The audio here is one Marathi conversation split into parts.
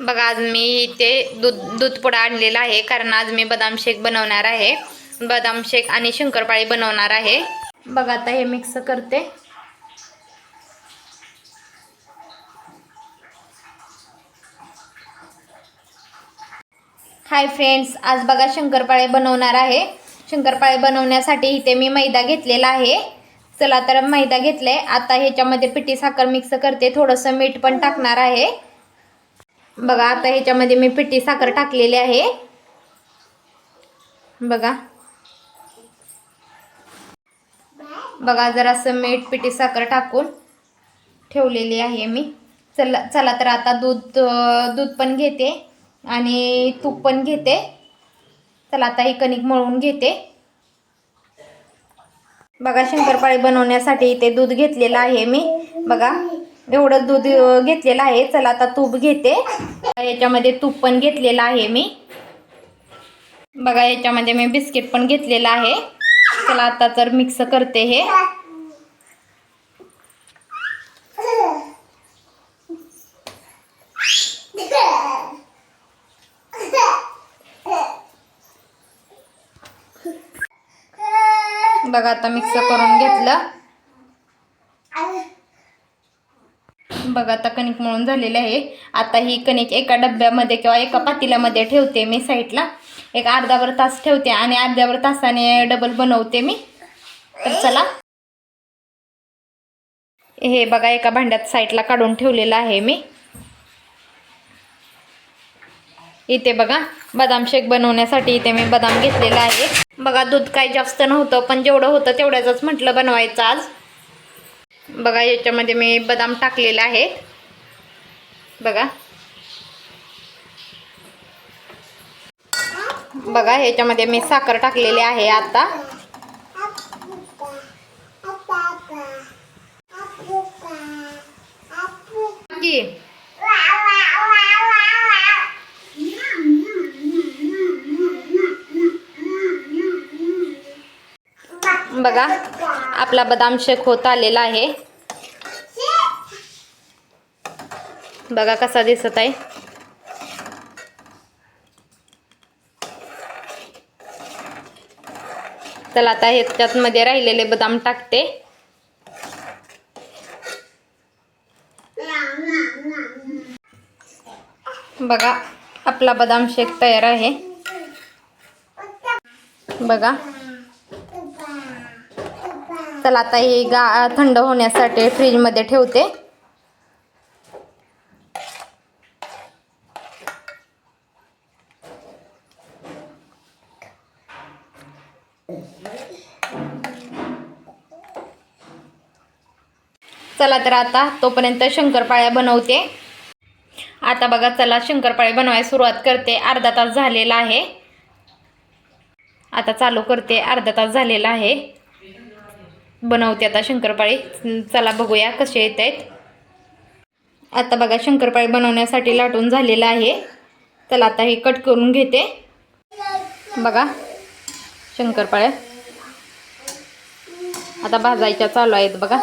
बघा आज मी इथे दूध दूधपुडा आणलेला आहे कारण आज मी बदाम शेक बनवणार आहे. बदाम शेक आणि शंकरपाळी बनवणार आहे. बघा आता हे मिक्स करते. हाय फ्रेंड्स आज बघा शंकरपाळे बनवणार आहे. शंकरपाळे बनवण्यासाठी इथे मी मैदा घेतलेला आहे. चला तर मैदा घेतलाय. आता ह्याच्यामध्ये पिठी साखर मिक्स करते. थोडंसं मीठ पण टाकणार आहे. बघा आता ह्याच्यामध्ये मी पिठी साखर टाकलेली आहे. बघा. बघा जरासं मीठ पिठी साखर टाकून ठेवलेली आहे मी. चला चला तर आता दूध दूध पण घेते आणि तूप पण घेते. चला आता ही कणिक मळून घेते. बघा शंकरपाळी बनवण्यासाठी इथे दूध घेतलेलं आहे मी. बघा. एवढं दूध घेतलेलं आहे. चला आता तूप घेते. याच्यामध्ये तूप पण घेतलेलं आहे मी. बघा याच्यामध्ये मी बिस्किट पण घेतलेलं आहे. चला आता तर मिक्स करते हे. बघा आता मिक्स करून घेतलं. बघा आता कणिक मळून झालेलं आहे. आता ही कणिक एका डब्यामध्ये किंवा एका पातेल्यामध्ये ठेवते मी साईडला. एक अर्धाभर तास ठेवते आणि अर्ध्यावर तासाने डबल बनवते मी. तर चला. हे बघा एका भांड्यात साईडला काढून ठेवलेलं आहे मी. इथे बघा बदाम शेक बनवण्यासाठी इथे मी बदाम घेतलेला आहे. बघा दूध काही जास्त नव्हतं पण जेवढं होतं तेवढ्याच म्हटलं बनवायचं आज. बघा याच्यामध्ये मी बदाम टाकलेले आहेत. बघा. बघा ह्याच्यामध्ये मी साखर टाकलेली आहे आता. की बघा आपला बदाम शेक होत आलेला आहे. बघा कसा दिसत आहे. चला आता ह्याच्यात मध्ये राहिलेले बदाम टाकते. बघा आपला बदाम शेक तयार आहे. बघा. चला आता ही गा थंड होण्यासाठी फ्रीजमध्ये ठेवते. चला तर आता तोपर्यंत शंकरपाळ्या बनवते. आता बघा चला शंकरपाळे बनवायला सुरुवात करते. अर्धा तास झालेला आहे. आता चालू करते. अर्धा तास झालेला आहे. बनवते आता शंकरपाळी. चला बघूया कसे येत आहेत आता बघा शंकरपाळी बनवण्यासाठी लाटून झालेलं आहे. चला आता हे कट करून घेते. बघा शंकरपाळ्या. आता भाजायच्या चालू आहेत बघा.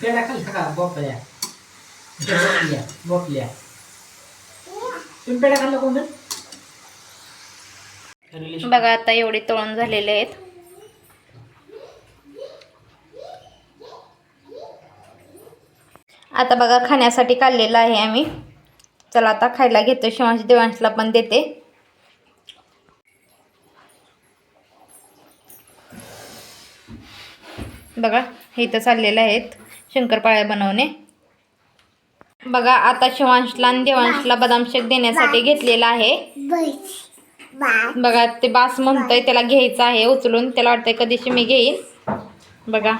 पेढा खाल का बोपल्या. बोपल्या बोपल्या. तुम्ही पेढा खाल्ला कोण बघा आता एवढे तळून झालेले आहेत. आता बघा खाण्यासाठी काढलेलं आहे आम्ही. चला आता खायला घेतो. शिवांश देवांशला पण देते. बघा हे इथं चाललेलं आहेत शंकरपाळ्या बनवणे. बघा आता शिवांशला आणि देवांशला बदाम शेक देण्यासाठी घेतलेला आहे. बघा ते बास म्हणतोय त्याला घ्यायचं आहे उचलून. त्याला वाटतंय कधीशी मी घेईन. बघा.